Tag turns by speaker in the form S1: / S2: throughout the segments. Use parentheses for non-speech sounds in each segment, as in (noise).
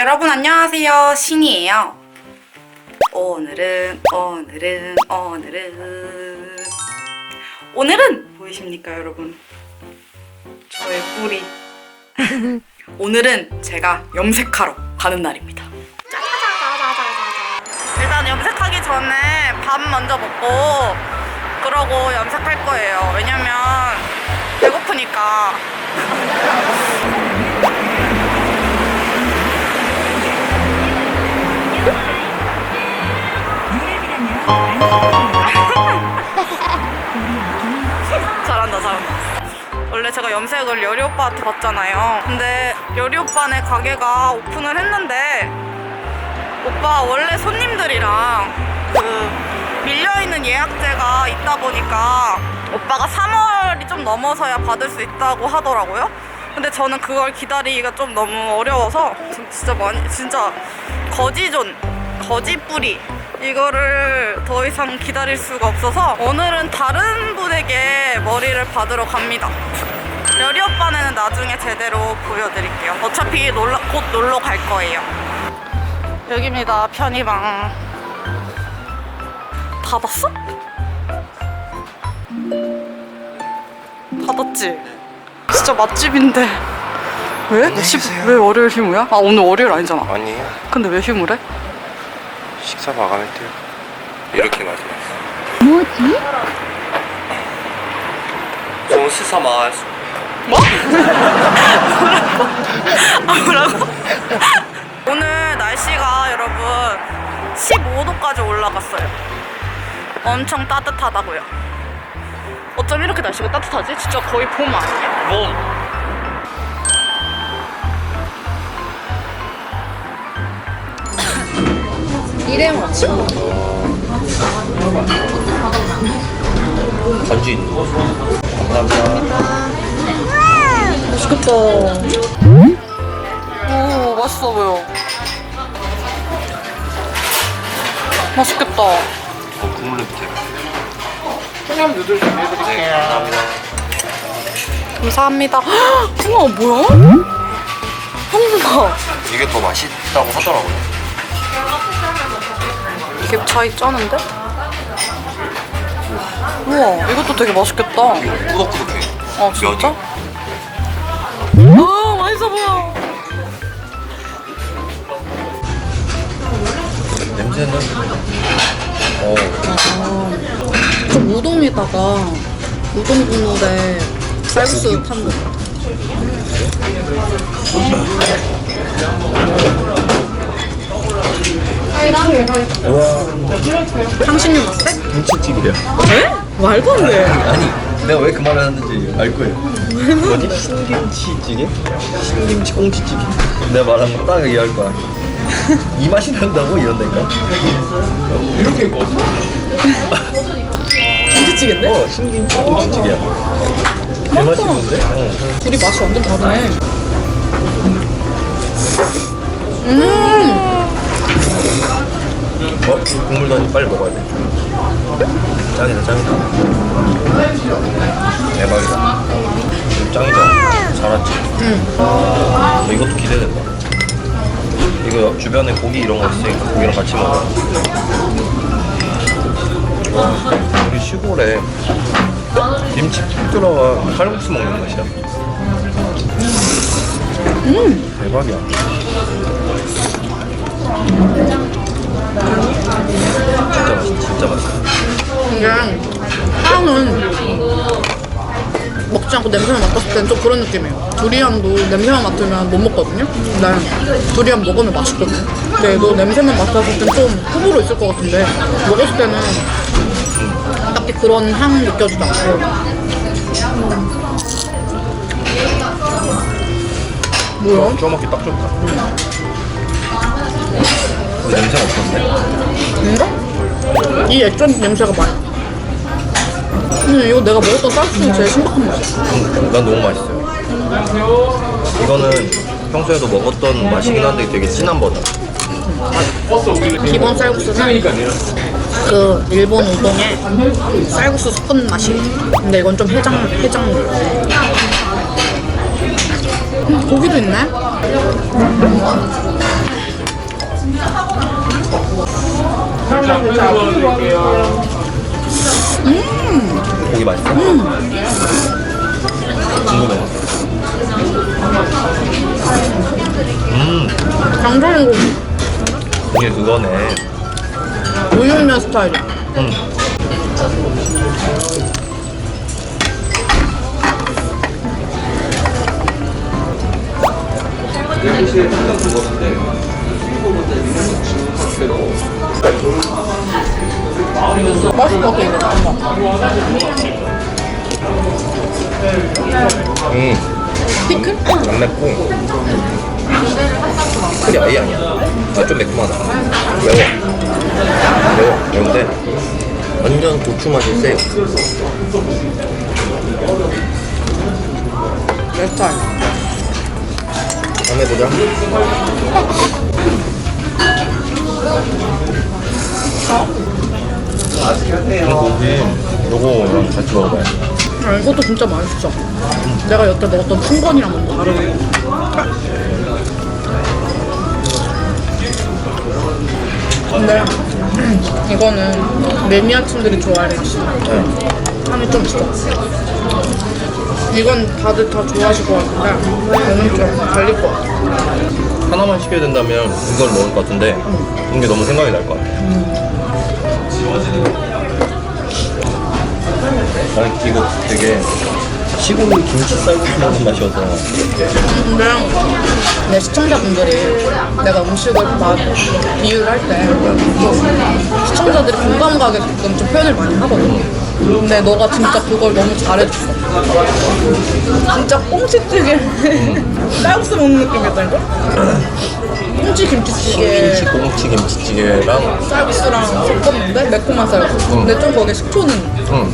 S1: 여러분 안녕하세요. 신이에요. 오늘은 오늘은 오늘은. 오늘은 보이십니까 여러분? 저의 뿔이. (laughs) 오늘은 제가 염색하러 가는 날입니다. 일단 염색하기 전에 밥 먼저 먹고 그러고 염색할 거예요. 왜냐면 배고프니까 (laughs) (laughs) 잘한다 잘한다. 원래 제가 염색을 여리 오빠한테 받잖아요. 근데 여리 오빠네 가게가 오픈을 했는데 오빠 원래 손님들이랑 그 밀려있는 예약제가 있다 보니까 오빠가 3월이 좀 넘어서야 받을 수 있다고 하더라고요 근데 저는 그걸 기다리기가 좀 너무 어려워서 진- 진짜 많이 진짜 거지존 거지뿌리 이거를 더 이상 기다릴 수가 없어서 오늘은 다른 분에게 머리를 받으러 갑니다. 여리 오빠는 나중에 제대로 보여드릴게요. 어차피 놀러, 곧 놀러 갈 거예요. 여기입니다. 편의방. 닫았어? 닫았지? 진짜 맛집인데 왜?
S2: 안녕히
S1: 시-
S2: 계세요.
S1: 왜 월요일 휴무야? 아 오늘 월요일 아니잖아
S2: 아니에요.
S1: 근데 왜 휴무래?
S2: 식사 마감했대요. 이렇게 말씀하셨어요.
S3: 뭐지?
S2: 손 씻어 마스
S1: 뭐? 아 뭐라고? (laughs) 오늘 날씨가 여러분 15도까지 올라갔어요 엄청 따뜻하다고요 어쩜 이렇게 날씨가 따뜻하지? 진짜 거의 봄 아니야?
S2: 봄.
S3: 이래 먹지?
S2: 건지 있는 거. 감사합니다.
S1: 맛있겠다 오 맛있어 보여 맛있겠다
S2: 어, 국물 냄새. 청양 누들 준비해드릴게요. 네, 감사합니다.
S1: 감사합니다 헉, 우와 뭐야? 한국아
S2: 이게 더 맛있다고 하더라고요.
S1: 이게 차이 쩌는데? 우와 이것도 되게 맛있겠다
S2: 꾸덕꾸덕해.
S1: 아 진짜? 아 맛있어 보여
S2: 냄새는
S3: 어좀 우동에다가 우동 국물에 쌀국수 탄 거. 향신료 맛대?
S2: 김치찌개야.
S1: 에? 말도 안 돼.
S2: 아니 내가 왜 그 말을 하는지 알 거예요. 뭐지? 신김치찌개? 신김치 꽁치찌개. 내가 말한 거 딱 이해할 거야. 이 맛이 난다고 이런다니까. (laughs) 이렇게 먹었어?
S3: 김치찌개인데?
S2: 어 신김치 꽁치찌개야. 개 맛있는데? 어.
S3: 둘이 맛이 완전 다르네.
S2: 어? 국물도 아니 빨리 먹어야 돼. 짱이다 짱이다. 대박이다. 짱이다. 잘했지. 응. 이것도 기대된다. 이거 주변에 고기 이런 거 있으니까 고기랑 같이 먹어. 와, 시골에 김치 푹 들어가 칼국수 먹는 맛이야. 음. 대박이야. 진짜 맛있어, 진짜 맛있어.
S3: 그냥 향은 먹지 않고 냄새만 맡았을 때는 좀 그런 느낌이에요. 두리안도 냄새만 맡으면 못 먹거든요. 근데 두리안 먹으면 맛있거든. 근데 너 냄새만 맡았을 땐좀 호불호 있을 것 같은데 먹었을 때는 그런 향 느껴지지 않고. 뭐야?
S2: 쪄 먹기 딱 좋다. 냄새가 없었네.
S3: 뭔가? 이 액젓 냄새가 많이. 근데 이거 내가 먹었던 쌀국수는 제일 신박한 맛이야.
S2: 음, 난 너무 맛있어요. 이거는 평소에도 먹었던 맛이긴 한데 되게 진한 버전.
S3: 기본 쌀국수는 그 일본 우동에 쌀국수 섞은 맛이 근데 이건 좀 해장 해장물 음, 고기도 있네
S2: 고기 맛있어? 궁금해. 음,
S3: 장조림 고기
S2: 이게 그거네.
S3: 우육면 스타일이야. 것 같아 이거.
S2: 음,
S3: 피클?
S2: 안 맵고. 풀이 아예 아니야. 아, 좀 매콤하다. 매워. 매워. 매운데 완전 고추 맛이 세요.
S3: 내 스타일.
S2: 다음에 보자. 고기 요거랑 같이 먹어봐요.
S3: 아, 이것도 진짜 맛있어. 내가 여태 먹었던 충건이랑 뭔가 다르네. 근데 이거는 매니아층들이 좋아할 맛이야.
S2: 네.
S3: 향이 좀 있어. 이건 다들 다 좋아하실 것 같은데 얘는 좀 갈릴 것 같아.
S2: 하나만 시켜야 된다면 이걸 먹을 것 같은데 이게 너무 생각이 날 것 같아. 아, 이거 되게 시골 김치 쌀국수 먹는 맛이어서
S3: 근데 내 시청자분들이 내가 음식을 막 비유를 할때 시청자들이 공감 가게끔 좀 표현을 많이 하거든. 근데 너가 진짜 그걸 너무 잘해줬어. 진짜 꽁치찌개 쌀국수 먹는 느낌이었다니까? 꽁치 김치찌개
S2: 김치 꽁치 김치찌개랑
S3: 쌀국수랑 섞었는데 매콤한 쌀국수. 근데 좀 거기에 식초는
S2: 응.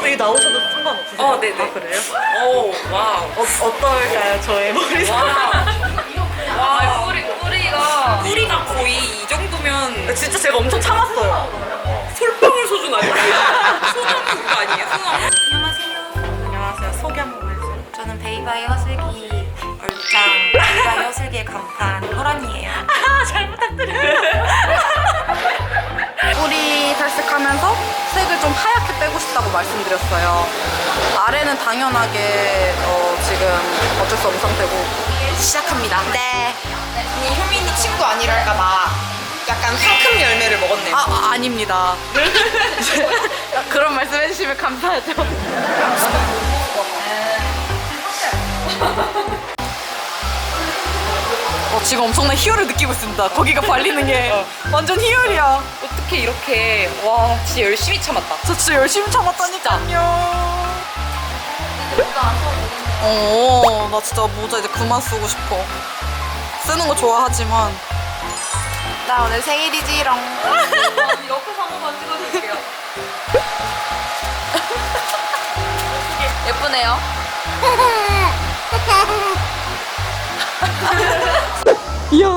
S1: 어, 이게 나오셔도 상관없으세요?
S4: 어, 네네.
S1: 아, 그래요?
S4: 오, 와우.
S1: 어, 어떨까요, 저의 머리 색
S4: 와, 뿌리, 뿌리가. 뿌리가 거의 이 정도면
S1: 진짜 제가 엄청 참았어요.
S4: 솔방울 수준 아니에요? 소나무 거 아니에요? 소나무?
S5: 안녕하세요.
S1: 안녕하세요. 소개 한 번만 해주세요.
S5: 저는 베이바의 허
S1: 싶다고 말씀드렸어요. 아래는 당연하게 어, 지금 어쩔 수 없는 상태고
S4: 시작합니다. 네. 이 효민이 친구 아니랄까봐 약간 상큼 열매를 먹었네요.
S1: 아, 아 아닙니다. (laughs) 그런 말씀 해주시면 감사하죠. 어, 지금 엄청난 희열을 느끼고 있습니다. 거기가 발리는 게 (laughs) 완전 희열이야.
S4: 어떻게 이렇게, 와, 진짜 열심히 참았다.
S1: 저 진짜 열심히 참았다니까요. 어, 나 진짜 모자 이제 그만 쓰고 싶어. 쓰는 거 좋아하지만. 나 오늘 생일이지롱. (laughs)
S4: 옆에서 한 번만 찍어줄게요. (laughs) 예쁘네요. (laughs)
S1: 이야.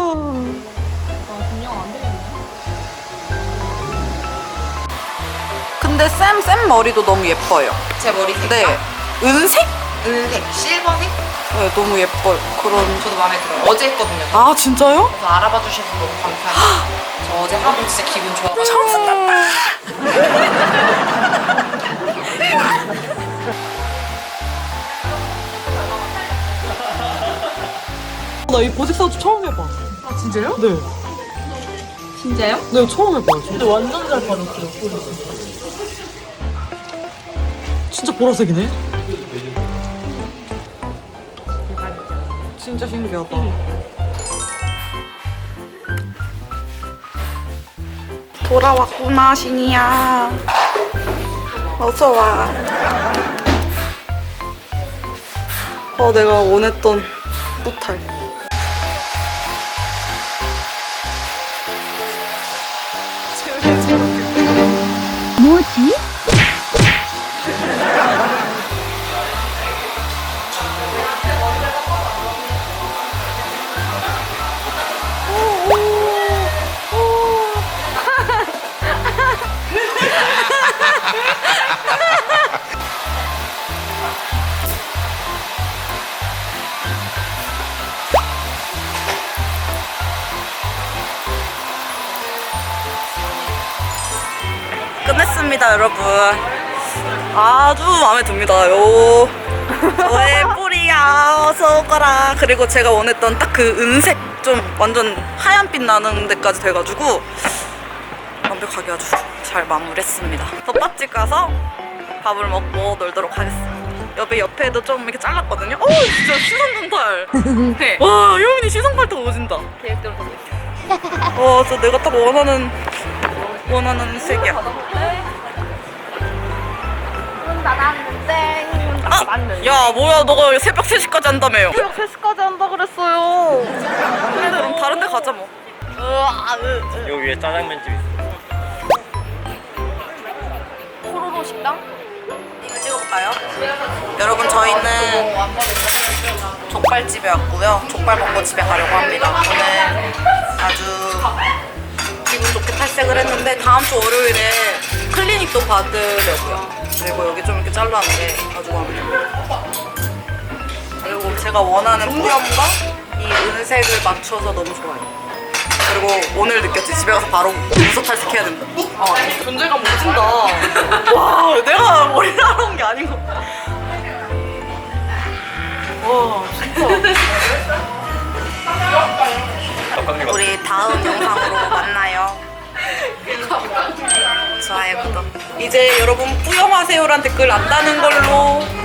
S1: 근데 쌤, 쌤 머리도 너무 예뻐요.
S4: 제 머리 색깔.
S1: 네. 은색?
S4: 은색, 실버색?
S1: 네, 너무 예뻐요. 그런.
S4: 저도 마음에 들어요. 어제 했거든요.
S1: 아, 진짜요?
S4: 그래서 알아봐 주셔서 너무 감사해요. (gasps) 저 어제 하고 진짜 기분 좋아가지고.
S1: 처음 쓴다. (laughs)
S6: 나이 보색 사주 처음 해봐. 아 진짜요? 네.
S4: 진짜요?
S6: 네 처음 해봐요. 근데 완전 잘 받았어요. 진짜 보라색이네. 진짜 신기하다.
S1: 돌아왔구나, 신이야. 어서 와. 어, 내가 원했던 포탈. 마무리했습니다, 여러분. 아주 마음에 듭니다 요. 저의 (laughs) 뿌리야 어서 오거라. 그리고 제가 원했던 딱 그 은색 좀 완전 하얀빛 나는 데까지 돼가지고 완벽하게 아주 잘 마무리했습니다. 덮밥집 가서 밥을 먹고 놀도록 하겠습니다. 옆에 옆에도 좀 이렇게 잘랐거든요. 어 진짜 시선 강탈. (laughs) 네. 와 효민이 시선 강탈 오진다. 계획대로 와 진짜 내가 딱 원하는 원하는 색이야. 아, 야 뭐야 너가 새벽 3시까지 한다며요 새벽 3시까지 한다 그랬어요 그래 그럼 다른 데 가자 뭐 으아, 으, 으.
S2: 여기 위에 짜장면집 있어.
S1: 코로로 식당? 이거 찍어볼까요? 여러분 저희는 족발집에 왔고요 족발 먹고 집에 가려고 합니다 오늘 아주 탈색을 했는데 다음 주 월요일에 클리닉도 받으려고요. 그리고 여기 좀 이렇게 잘라는데 아주 마음에 들어요. 그리고 제가 원하는 뿌염과 이 은색을 맞춰서 너무 좋아요. 그리고 오늘 느꼈지. 집에 가서 바로 무서 탈색해야 된다. 어, 존재감 오진다. (laughs) 와 내가 머리를 하러 온 게 아니고 와 진짜. (laughs) 우리 다음 영상으로 만나요 구독 이제 여러분 뿌염하세요란 댓글 안 다는 걸로